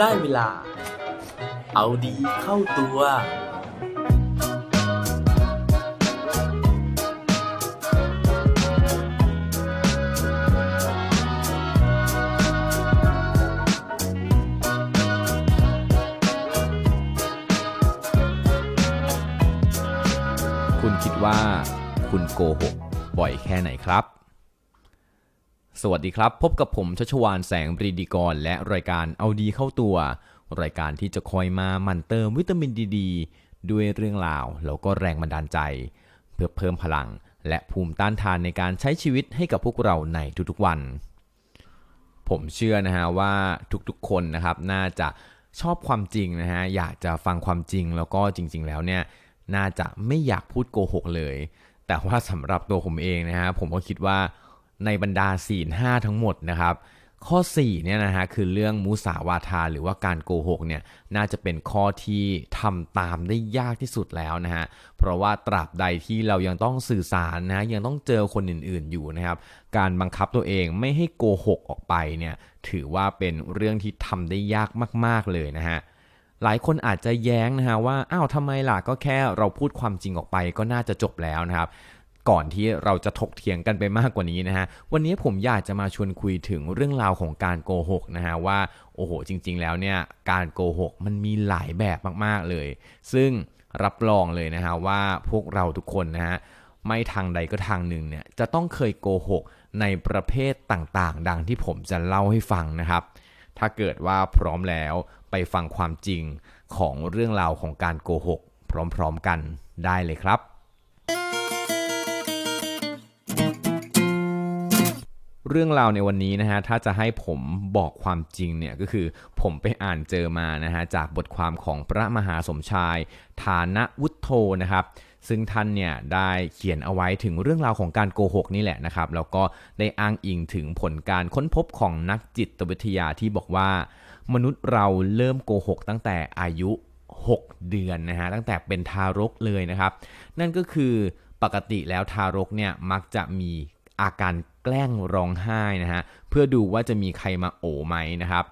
ได้เวลา เอาดีเข้าตัว คุณคิดว่า คุณโกหกบ่อยแค่ไหนครับ สวัสดีครับ พบกับผมชัชวานแสงปรีดีกร และรายการเอาดีเข้าตัว รายการที่จะคอยมามั่นเติมวิตามินดีดด้วยเรื่องราวแล้วก็แรงบันดาลใจ เพื่อเพิ่มพลัง และภูมิต้านทานในการใช้ชีวิตให้กับพวกเราในทุกๆวัน ผมเชื่อนะฮะว่าทุกๆคนนะครับน่าจะชอบความจริงนะฮะอยากจะฟังความจริงแล้วก็จริง ๆ แล้วเนี่ยน่าจะไม่อยากพูดโกหกเลย แต่ว่าสำหรับตัวผมเองนะฮะผมก็คิดว่า ในบรรดาศีลห้าทั้งหมดนะครับ ข้อ4เนี่ยนะฮะคือเรื่องมุสาวาทาหรือว่าการโกหกเนี่ยน่าจะเป็นข้อที่ทำตามได้ยากที่สุดแล้วนะฮะเพราะว่าตราบใดที่เรายังต้องสื่อสารนะยังต้องเจอคนอื่นๆอยู่นะครับการบังคับตัวเองไม่ให้โกหกออกไปเนี่ยถือว่าเป็นเรื่องที่ทำได้ยากมาก ๆเลยนะฮะหลายคนอาจจะแย้งนะฮะว่าอ้าวทำไมล่ะก็แค่เราพูดความจริงออกไปก็น่าจะจบแล้วนะครับ ก่อนที่เราจะถกเถียงกันไปมากกว่านี้นะฮะ วันนี้ผมอยากจะมาชวนคุยถึงเรื่องราวของการโกหกนะฮะว่า โอ้โห จริง ๆ แล้วเนี่ย การโกหกมันมีหลายแบบมาก ๆ เลย ซึ่งรับรองเลยนะฮะว่าพวกเราทุกคนนะฮะ ไม่ทางใดก็ทางหนึ่งเนี่ย จะต้องเคยโกหกในประเภทต่างๆ ดังที่ผมจะเล่าให้ฟังนะครับ ถ้าเกิดว่าพร้อมแล้วไปฟังความจริงของเรื่องราวของการโกหก พร้อม ๆ กันได้เลยครับ เรื่องราวในวันนี้นะฮะถ้าจะให้ผมบอกความจริงเนี่ยก็คือผมไปอ่านเจอมานะฮะจากบทความของพระมหาสมชาย ฐานวุฒโธนะครับซึ่งท่านเนี่ยได้เขียนเอาไว้ถึงเรื่องราวของการโกหกนี่แหละนะครับแล้วก็ได้อ้างอิงถึงผลการค้นพบของนักจิตวิทยาที่บอกว่า มนุษย์เราเริ่มโกหกตั้งแต่อายุ 6 เดือนนะฮะตั้งแต่เป็นทารกเลยนะครับ นั่นก็คือปกติแล้วทารกเนี่ยมักจะมีอาการ แกล้งร้องไห้นะฮะเพื่อดูว่าจะมีใครมาโอบไหมนะครับ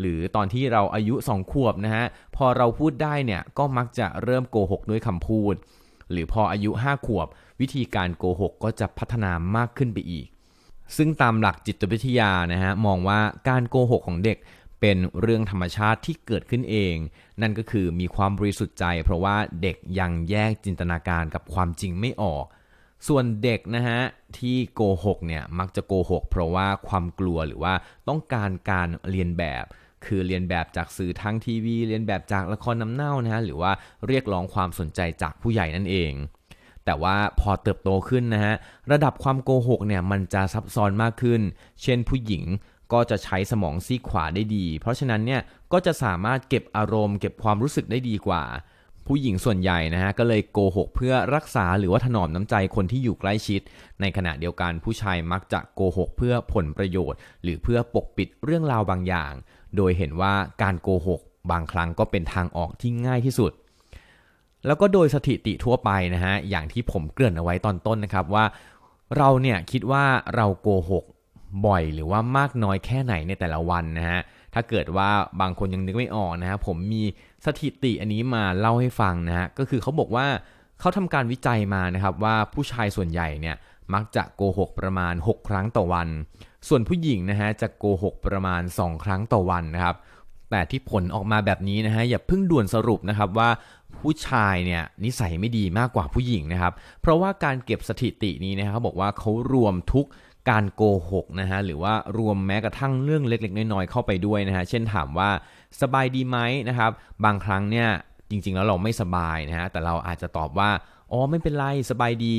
หรือตอนที่เราอายุ 2 ขวบนะฮะพอเราพูดได้เนี่ยก็มักจะเริ่มโกหกด้วยคำพูด หรือพออายุ 5 ขวบ วิธีการโกหกก็จะพัฒนามากขึ้นไปอีก ซึ่งตามหลักจิตวิทยานะฮะมองว่าการโกหกของเด็กเป็นเรื่องธรรมชาติที่เกิดขึ้นเอง นั่นก็คือมีความบริสุทธิ์ใจ เพราะว่าเด็กยังแยกจินตนาการกับความจริงไม่ออก ส่วนเด็กนะฮะที่โกหกเนี่ยมักจะโกหก เพราะว่าความกลัวหรือว่าต้องการการเรียนแบบ คือเรียนแบบจากสื่อทางทีวีเรียนแบบจากละครน้ำเน่านะฮะหรือว่าเรียกร้องความสนใจจากผู้ใหญ่นั่นเอง แต่ว่าพอเติบโตขึ้นนะฮะระดับความโกหกเนี่ยมันจะซับซ้อนมากขึ้น เช่นผู้หญิงก็จะใช้สมองซีขวาได้ดี เพราะฉะนั้นเนี่ยก็จะสามารถเก็บอารมณ์ เก็บความรู้สึกได้ดีกว่า ผู้หญิงส่วนใหญ่นะฮะก็เลยโกหกเพื่อรักษาหรือว่าถนอมน้ำใจคนที่อยู่ใกล้ชิด ในขณะเดียวกันผู้ชายมักจะโกหกเพื่อผลประโยชน์ หรือเพื่อปกปิดเรื่องราวบางอย่าง โดยเห็นว่าการโกหกบางครั้งก็เป็นทางออกที่ง่ายที่สุด แล้วก็โดยสถิติทั่วไปนะฮะอย่างที่ผมเกริ่นเอาไว้ตอนต้นนะครับว่า เราเนี่ยคิดว่าเราโกหกบ่อยหรือว่ามากน้อยแค่ไหนในแต่ละวันนะฮะ ถ้าเกิดว่าบางคนยังนึกไม่ออกนะฮะผมมีสถิติอันนี้มาเล่าให้ฟังนะฮะก็คือเขาบอกว่าเขาทำการวิจัยมานะครับว่าผู้ชายส่วนใหญ่เนี่ยมักจะโกหกประมาณ 6 ครั้งต่อวัน ส่วนผู้หญิงนะฮะจะโกหกประมาณ 2 ครั้งต่อวันนะครับ แต่ที่ผลออกมาแบบนี้นะฮะอย่าเพิ่งด่วนสรุปนะครับว่าผู้ชายเนี่ยนิสัยไม่ดีมากกว่าผู้หญิงนะครับ เพราะว่าการเก็บสถิตินี้นะครับเขาบอกว่าเขารวมทุก การโกหกนะฮะหรือว่ารวมแม้กระทั่งเรื่องเล็ก ๆ น้อยๆเข้าไปด้วยนะฮะเช่นถามว่าสบายดีไหมนะครับบางครั้งเนี่ยจริง ๆ แล้วเราไม่สบายนะฮะแต่เราอาจจะตอบว่าอ๋อไม่เป็นไรสบายดี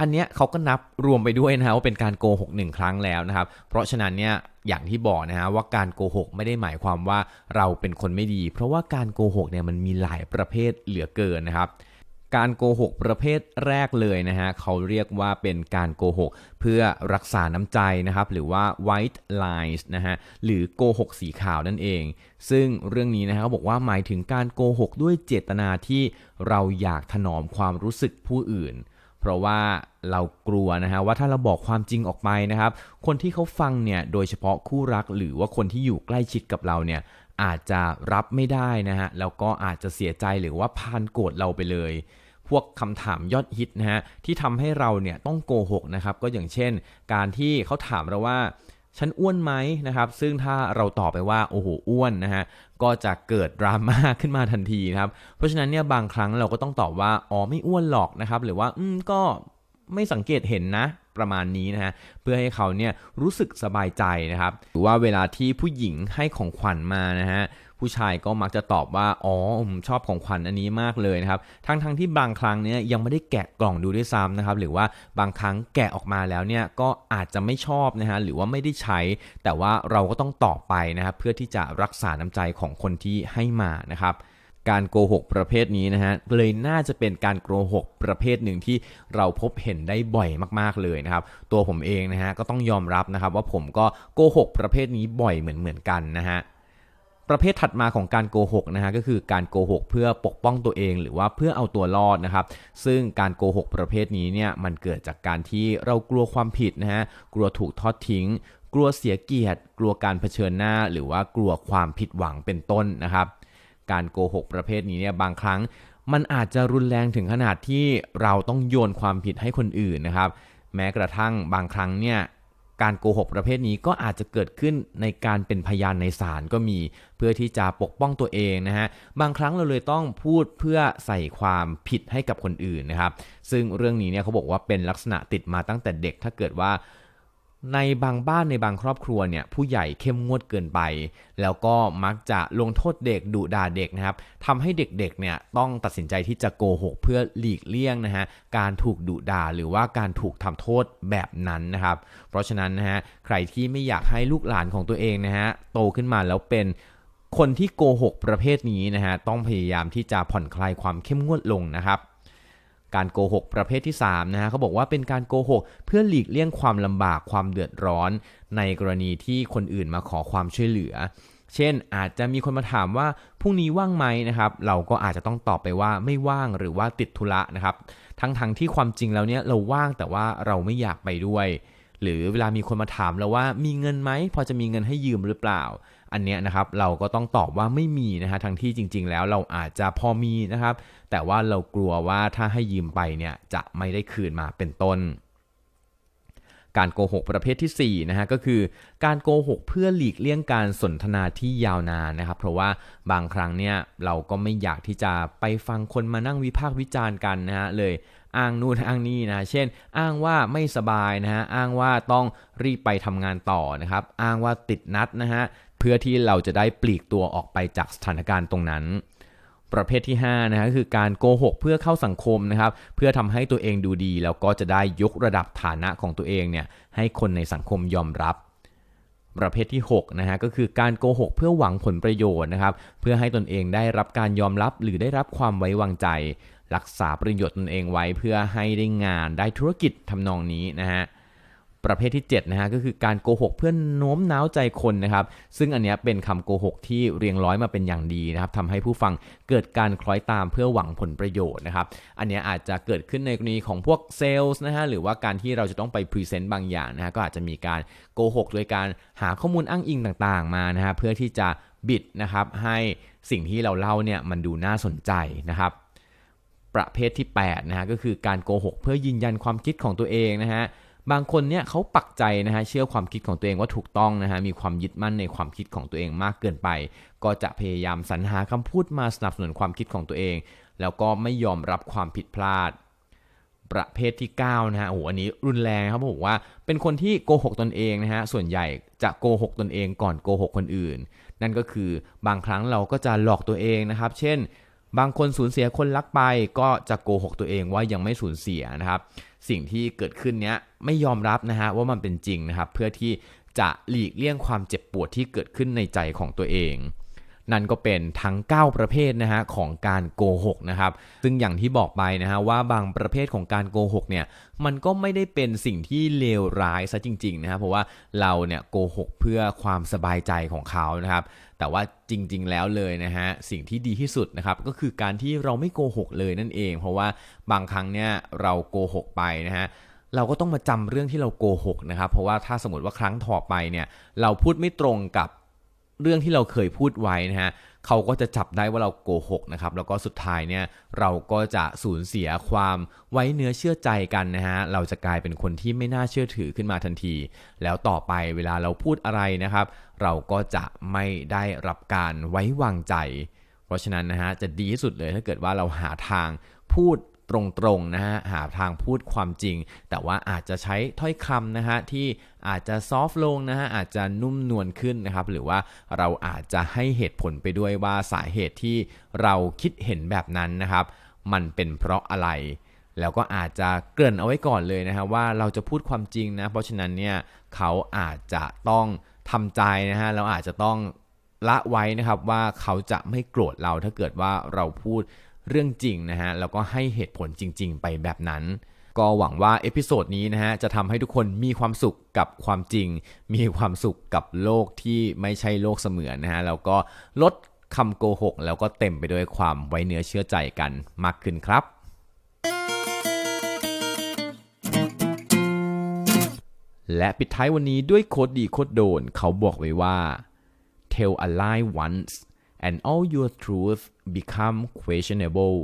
อันเนี้ยเขาก็นับรวมไปด้วยนะฮะว่าเป็นการโกหกหนึ่งครั้งแล้วนะครับ เพราะฉะนั้นเนี่ยอย่างที่บอกนะฮะว่าการโกหกไม่ได้หมายความว่าเราเป็นคนไม่ดี เพราะว่าการโกหกเนี่ยมันมีหลายประเภทเหลือเกินนะครับ การโกหกประเภทแรกเลยนะฮะเขาเรียกว่าเป็นการโกหก เพื่อรักษาน้ำใจนะครับ หรือว่า white lies นะฮะหรือโกหกสีขาวนั่นเอง ซึ่งเรื่องนี้นะฮะเขาบอกว่าหมายถึงการโกหกด้วยเจตนาที่เราอยากถนอมความรู้สึกผู้อื่น เพเพราะว่าเรากลัวนะฮะว่าถ้าเราบอกความจริงออกไปนะครับ คนที่เขาฟังเนี่ยโดยเฉพาะคู่รักหรือว่าคนที่อยู่ใกล้ชิดกับเราเนี่ย อาจจะรับไม่ได้นะฮะแล้วก็อาจจะเสียใจหรือว่าพานโกรธเราไปเลย พวกคำถามยอดฮิตนะฮะที่ทำให้เราเนี่ยต้องโกหกนะครับก็อย่างเช่น การที่เขาถามเราว่าฉันอ้วนไหมนะครับ ซึ่งถ้าเราตอบไปว่าโอ้โหอ้วนนะฮะ ก็จะเกิดดราม่าขึ้นมาทันทีนะครับ เพราะฉะนั้นเนี่ยบางครั้งเราก็ต้องตอบว่าอ๋อไม่อ้วนหรอกนะครับ หรือว่าอืมก็ไม่สังเกตเห็นนะ ประมาณนี้นะฮะเพื่อให้เขาเนี่ยรู้สึกสบายใจนะครับหรือว่าเวลาที่ผู้หญิงให้ของขวัญมานะฮะผู้ชายก็มักจะตอบว่า อ๋อผมชอบของขวัญอันนี้มากเลยนะครับ ทั้งทั้งที่บางครั้งเนี่ยยังไม่ได้แกะกล่องดูด้วยซ้ำนะครับ หรือว่าบางครั้งแกะออกมาแล้วเนี่ยก็อาจจะไม่ชอบนะฮะ หรือว่าไม่ได้ใช้ แต่ว่าเราก็ต้องตอบไปนะครับ เพื่อที่จะรักษาน้ำใจของคนที่ให้มานะครับ การโกหกประเภทนี้นะฮะเลยน่าจะเป็นการโกหกประเภทหนึ่งที่เราพบเห็นได้บ่อยมากๆเลยนะครับตัวผมเองนะฮะก็ต้องยอมรับนะครับว่าผมก็โกหกประเภทนี้บ่อยเหมือนเหมือนๆกันนะฮะประเภทถัดมาของการโกหกนะฮะก็คือการโกหกเพื่อปกป้องตัวเองหรือว่าเพื่อเอาตัวรอดนะครับ ซึ่งการโกหกประเภทนี้เนี่ยมันเกิดจากการที่เรากลัวความผิดนะฮะกลัวถูกทอดทิ้ง กลัวเสียเกียรติ กลัวการเผชิญหน้า หรือว่ากลัวความผิดหวังเป็นต้นนะครับ การโกหกประเภทนี้เนี่ยบางครั้ง มันอาจจะรุนแรงถึงขนาดที่เราต้องโยนความผิดให้คนอื่นนะครับ แม้กระทั่งบางครั้งเนี่ยการโกหกประเภทนี้ก็อาจจะเกิดขึ้นในการเป็นพยานในศาลก็มี เพื่อที่จะปกป้องตัวเองนะฮะบางครั้งเราเลยต้องพูดเพื่อใส่ความผิดให้กับคนอื่นนะครับ ซึ่งเรื่องนี้เนี่ยเขาบอกว่าเป็นลักษณะติดมาตั้งแต่เด็กถ้าเกิดว่า ในบางบ้านในบางครอบครัวเนี่ยผู้ใหญ่เข้มงวดเกินไป แล้วก็มักจะลงโทษเด็กดุด่าเด็กนะครับทำให้เด็กๆเนี่ยต้องตัดสินใจที่จะโกหกเพื่อหลีกเลี่ยงนะฮะการถูกดุด่าหรือว่าการถูกทำโทษแบบนั้นนะครับ เพราะฉะนั้นนะฮะใครที่ไม่อยากให้ลูกหลานของตัวเองนะฮะโตขึ้นมาแล้วเป็นคนที่โกหกประเภทนี้นะฮะต้องพยายามที่จะผ่อนคลายความเข้มงวดลงนะครับ การโกหกประเภทที่3นะฮะเขาบอกว่าเป็นการโกหกเพื่อหลีกเลี่ยงความลำบากความเดือดร้อน ในกรณีที่คนอื่นมาขอความช่วยเหลือ เช่น อาจจะมีคนมาถามว่าพรุ่งนี้ว่างไหมนะครับ เราก็อาจจะต้องตอบไปว่าไม่ว่างหรือว่าติดธุระนะครับ ทั้งๆทที่ความจริงแล้วเนี่ยเราว่างแต่ว่าเราไม่อยากไปด้วย หรือเวลามีคนมาถามเราว่ามีเงินไหมพอจะมีเงินให้ยืมหรือเปล่า อันเนี้ยนะครับเราก็ต้องตอบว่าไม่มีนะฮะทั้งที่จริง ๆ แล้วเราอาจจะพอมีนะครับ แต่ว่าเรากลัวว่าถ้าให้ยืมไปเนี่ยจะไม่ได้คืนมาเป็นต้น การโกหกประเภทที่4นะฮะก็คือการโกหกเพื่อหลีกเลี่ยงการสนทนาที่ยาวนานนะครับ เพราะว่าบางครั้งเนี่ยเราก็ไม่อยากที่จะไปฟังคนมานั่งวิพากษ์วิจารณ์กันนะฮะเลย อ้างนู่นอ้างนี่นะเช่น อ้างว่าไม่สบายนะฮะอ้างว่าต้องรีบไปทำงานต่อนะครับอ้างว่าติดนัดนะฮะเพื่อที่เราจะได้ปลีกตัวออกไปจากสถานการณ์ตรงนั้น ประเภทที่5นะฮะคือการโกหกเพื่อเข้าสังคมนะครับเพื่อทำให้ตัวเองดูดี แล้วก็จะได้ยกระดับฐานะของตัวเองเนี่ยให้คนในสังคมยอมรับประเภทที่6นะฮะก็คือการโกหกเพื่อหวังผลประโยชน์นะครับเพื่อให้ตนเองได้รับการยอมรับหรือได้รับความไว้วางใจ รักษาประโยชน์ตนเองไว้เพื่อให้ได้งานได้ธุรกิจทำนองนี้นะฮะประเภทที่7นะฮะก็คือการโกหกเพื่อนโน้มน้าวใจคนนะครับซึ่งอันเนี้ยเป็นคำโกหกที่เรียงร้อยมาเป็นอย่างดีนะครับทำให้ผู้ฟังเกิดการคล้อยตามเพื่อหวังผลประโยชน์นะครับอันเนี้ยอาจจะเกิดขึ้นในกรณีของพวกเซลล์นะฮะหรือว่าการที่เราจะต้องไปพรีเซนต์บางอย่างนะฮะก็อาจจะมีการโกหกโดยการหาข้อมูลอ้างอิงต่างๆ มานะฮะเพื่อที่จะบิดนะครับให้สิ่งที่เราเล่าเนี่ยมันดูน่าสนใจนะครับ ประเภทที่8นะฮะก็คือการโกหกเพื่อยืนยันความคิดของตัวเองนะฮะบางคนเนี่ยเขาปักใจนะฮะเชื่อความคิดของตัวเองว่าถูกต้องนะฮะมีความยึดมั่นในความคิดของตัวเองมากเกินไป ก็จะพยายามสรรหาคำพูดมาสนับสนุนความคิดของตัวเอง แล้วก็ไม่ยอมรับความผิดพลาด ประเภทที่9นะฮะโอ้โหอันนี้รุนแรงครับผมว่าเป็นคนที่โกหกตนเองนะฮะส่วนใหญ่จะโกหกตนเองก่อนโกหกคนอื่น นั่นก็คือบางครั้งเราก็จะหลอกตัวเองนะครับ เช่น บางคนสูญเสียคนรักไปก็จะโกหกตัวเองว่ายังไม่สูญเสียนะครับ สิ่งที่เกิดขึ้นเนี้ยไม่ยอมรับนะฮะว่ามันเป็นจริงนะครับ เพื่อที่จะหลีกเลี่ยงความเจ็บปวดที่เกิดขึ้นในใจของตัวเอง นั่นก็เป็นทั้ง 9 ประเภทนะฮะของการโกหกนะครับ ซึ่งอย่างที่บอกไปนะฮะว่าบางประเภทของการโกหกเนี่ยมันก็ไม่ได้เป็นสิ่งที่เลวร้ายซะจริงๆนะครับเพราะว่าเราเนี่ยโกหกเพื่อความสบายใจของเขานะครับแต่ว่าจริงๆแล้วเลยนะฮะสิ่งที่ดีที่สุดนะครับก็คือการที่เราไม่โกหกเลยนั่นเอง เพราะว่าบางครั้งเนี่ยเราโกหกไปนะฮะเราก็ต้องมาจำเรื่องที่เราโกหกนะครับเพราะว่าถ้าสมมติว่าครั้งต่อไปเนี่ยเราพูดไม่ตรงกับ เรื่องที่เราเคยพูดไว้นะฮะเขาก็จะจับได้ว่าเราโกหกนะครับแล้วก็สุดท้ายเนี่ยเราก็จะสูญเสียความไว้เนื้อเชื่อใจกันนะฮะเราจะกลายเป็นคนที่ไม่น่าเชื่อถือขึ้นมาทันที แล้วต่อไปเวลาเราพูดอะไรนะครับ เราก็จะไม่ได้รับการไว้วางใจ เพราะฉะนั้นนะฮะจะดีที่สุดเลยถ้าเกิดว่าเราหาทางพูด ตรงๆนะฮะหาทางพูดความจริง แต่ว่าอาจจะใช้ถ้อยคำนะฮะที่อาจจะซอฟต์ลงนะฮะอาจจะนุ่มนวลขึ้นนะครับ หรือว่าเราอาจจะให้เหตุผลไปด้วยว่าสาเหตุที่เราคิดเห็นแบบนั้นนะครับ มันเป็นเพราะอะไร แล้วก็อาจจะเกริ่นเอาไว้ก่อนเลยนะฮะว่าเราจะพูดความจริงนะเพราะฉะนั้นเนี่ยเขาอาจจะต้องทำใจนะฮะเราอาจจะต้องละไว้นะครับว่าเขาจะไม่โกรธเราถ้าเกิดว่าเราพูด เรื่องจริงนะฮะแล้วก็ให้เหตุผลจริง ๆ ไปแบบนั้น ก็หวังว่าเอพิโซดนี้นะฮะจะทำให้ทุกคนมีความสุขกับความจริง มีความสุขกับโลกที่ไม่ใช่โลกเสมือนนะฮะแล้วก็ลดคำโกหกแล้วก็เต็มไปด้วยความไว้เนื้อเชื่อใจกันมากขึ้นครับ และปิดท้ายวันนี้ด้วยโคดดีโคดโดนเขาบอกไว้ว่า tell a lie once and all your truths become questionable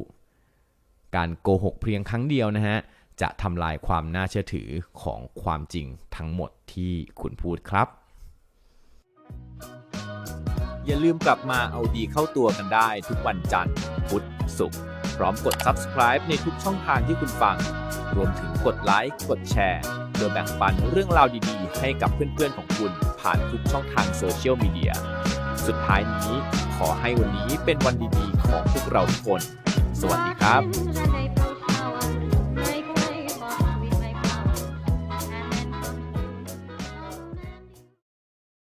การโกหกเพียงครั้งเดียวนะฮะ จะทำลายความน่าเชื่อถือของความจริงทั้งหมดที่คุณพูดครับ อย่าลืมกลับมาเอาดีเข้าตัวกันได้ทุกวันจันทร์ พุธ ศุกร์ พร้อมกด subscribe ในทุกช่องทางที่คุณฟัง รวมถึงกดไลค์ กดแชร์เพื่อแบ่งปันเรื่องราวดีๆ ให้กับเพื่อนๆของคุณผ่านทุกช่องทางโซเชียลมีเดีย สุดท้ายนี้ขอให้วันนี้เป็นวันดีๆของพวกเราทุกคน สวัสดีครับ